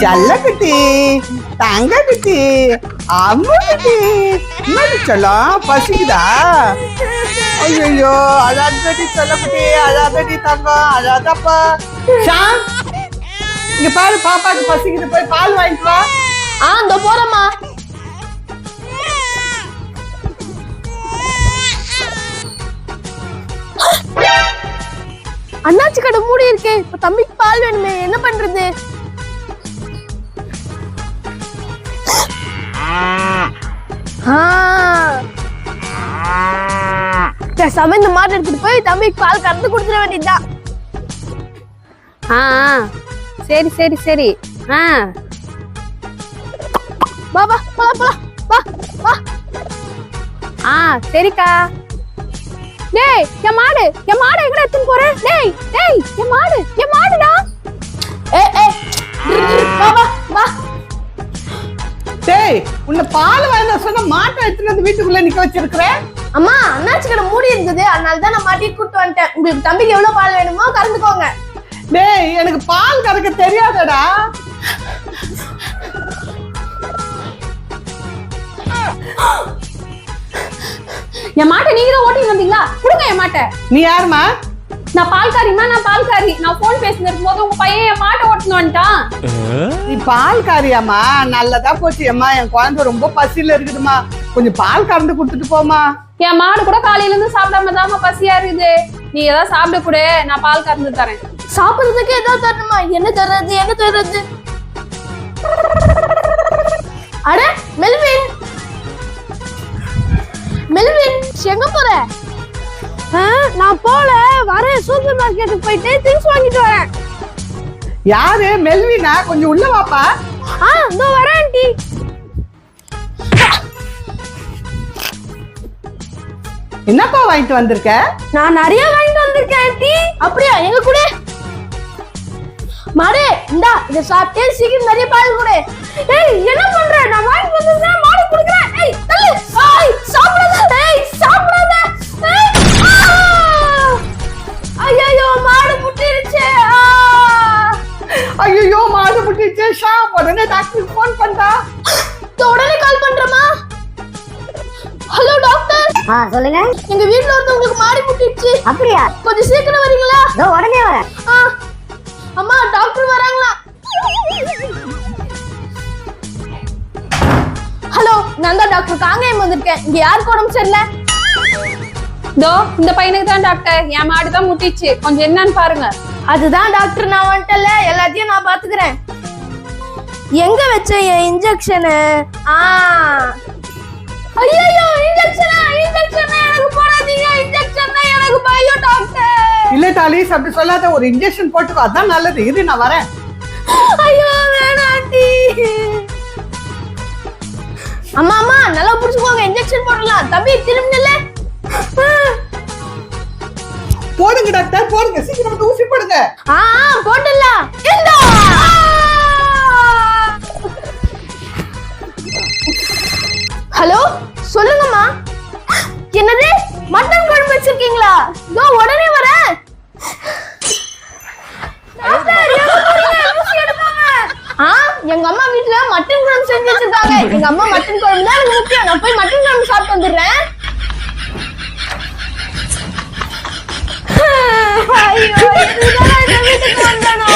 செல்லக்குட்டி தங்கக்குட்டி அம்முக்குட்டி என்னடி செல்லம் பசிக்குதா? ஐயோ அழாதடி செல்லக்குட்டி அழாதடி தங்கம் அழாதப்பா. ஷாம் இங்க பாரு பாப்பாக்கு பசிக்குது. போய் பால் வாங்கிட்டு வா. ஆ இந்த போறம்மா. அண்ணாச்சி கடை மூடி இருக்கேன் இப்ப தம்பிக்கு பால் வேணுமே என்ன பண்றது? பேசாம இந்த மாட்டை எடுத்துட்டு போய் தம்பிக்கு பால் கறந்து கொடுத்துட வேண்டியதுதான். ஆ சரி சரி சரி. ஆ. வா வா போலாம் போலாம் வா வா. ஆ சரிக்கா. டேய் என் மாடு என் மாடு எங்கடா எடுத்துன்னு போற? டேய் டேய் என் மாடு என் மாடுடா. ஏ ஏ. உன்னை பால் வாங்க சொன்ன மாட்டை எடுத்துட்டு வந்து வீட்டுக்குள்ள நிக்க வச்சிருக்கிறேன் அம்மா அண்ணாச்சி கடை மூடி இருந்தது. அதனால தான் நான் மாட்டிட்டு கூட்டு வந்துட்டேன். உங்களுக்கு தம்பிக்கு எவ்வளவு பால் வேணுமோ கறந்துக்கோங்க. டேய் எனக்கு பால் கறக்க தெரியாதடா. என் மாட்டை நீங்க தான் ஓட்டிட்டு வந்தீங்களா? கொடுங்க என் மாட்டை. நீ யாருமா நான் பால்காரிமா நான் பால்காரி. நான் போன் பேசிட்டு இருக்கும்போது உங்க பையன் என் மாட்டை ஓட்டுன்னு வந்துட்டான். பால் காரியாம்மா. நல்லதா போச்சு. அம்மா என் குழந்தை ரொம்ப பசியில இருக்குதுமா கொஞ்சம் பால் கறந்து கொடுத்துட்டு போமா என் மாடு கூட காலையில இருந்து சாப்பிடாம தாம பசியா இருக்குது. நீ ஏதாவது சாப்பிட கூட நான் பால் கறந்து தரேன். சாப்பிடுறதுக்கு ஏதோ தரணுமா? என்ன தர்றது? என்ன தர்றது? அட மெல்வின். மெல்வின் எங்க போற? ஆ, நான் போல. வரேன். சூப்பர் மார்க்கெட்டுக்கு போயிட்டு திங்ஸ் வாங்கிட்டு வரேன். யாரு? மெல்வினா கொஞ்சம் உள்ள வாப்பா. ஆ இதோ வரேன் ஆண்டி. என்னப்பா வாங்கிட்டு வந்திருக்க? நான் நிறைய வாங்கிட்டு வந்திருக்கேன் ஆண்டி. அப்படியா? எங்க கூட. மாடு இந்தா இத சாப்பிட்டே சீக்கிரம் நிறைய பால் கொடு. ஏய் என்ன பண்ற? நான் வாங்கிட்டு வந்திருக்கேன் மாடு குடுக்குறேன். ஏய் தள்ளு. ஏய் சாப்பிடாத. முட்டிச்சு ஷா உடனே டாக்டருக்கு ஃபோன் பண்ணா உடனே கால் பண்றேமா ஹலோ டாக்டர் ஆ சொல்லுங்க. எங்க வீட்ல ஒருத்தவங்களுக்கு மாடு முட்டிருச்சு அப்படியா? கொஞ்சம் சீக்கிரம் வரீங்களா? இதோ உடனே வரேன் ஆ, அம்மா டாக்டர் வராங்களா? ஹலோ நான் தான் டாக்டர் காங்கேயம் வந்திருக்கேன். இங்க யாருக்கு உடம்பு சரியில்லை? இதோ இந்த பையனுக்கு தான் டாக்டர் என் மாடு தான் முட்டிச்சு கொஞ்சம் என்னன்னு பாருங்க. அதுதான் டாக்டர் நான் வந்துட்டல எல்லாத்தையும் நான் பாத்துக்கிறேன். எங்க வச்ச என் இன்ஜெக்ஷனு ஆ. ஐயோ இன்ஜெக்ஷனா இன்ஜெக்ஷன் எனக்கு போடாதீங்க இன்ஜெக்ஷன் எனக்கு பயம் டாக்டர் இல்ல டாலிஸ் அப்படி சொல்லாத ஒரு இன்ஜெக்ஷன் போட்டுக்கோ அதான் நல்லது. இரு நான் வரேன். ஐயோ வேணாண்டி அம்மா அம்மா நல்லா புடிச்சுக்கோங்க இன்ஜெக்ஷன் போடலாம். தம்பி திரும்பினல போடுங்க டாக்டர் போடுங்க. சீக்கிரம் ஊசி போடுங்க. ஆ போட்டுடலாம். ஹலோ சொல்லுங்கம்மா என்னது மட்டன் குழம்பு வச்சிருக்கீங்களா? இதோ உடனே வரேன் எங்க எடுப்பாங்க. ஆ, எங்க அம்மா வீட்ல மட்டன் குழம்பு செஞ்சு வச்சிருக்காங்க. எங்க அம்மா மட்டன் குழம்பு தான் எனக்கு முக்கியம் நான் போய் மட்டன் குழம்பு சாப்பிட்டு வந்துடுறேன். ஐயோ இதுதான் இந்த வீட்டுக்கு வந்தனோ?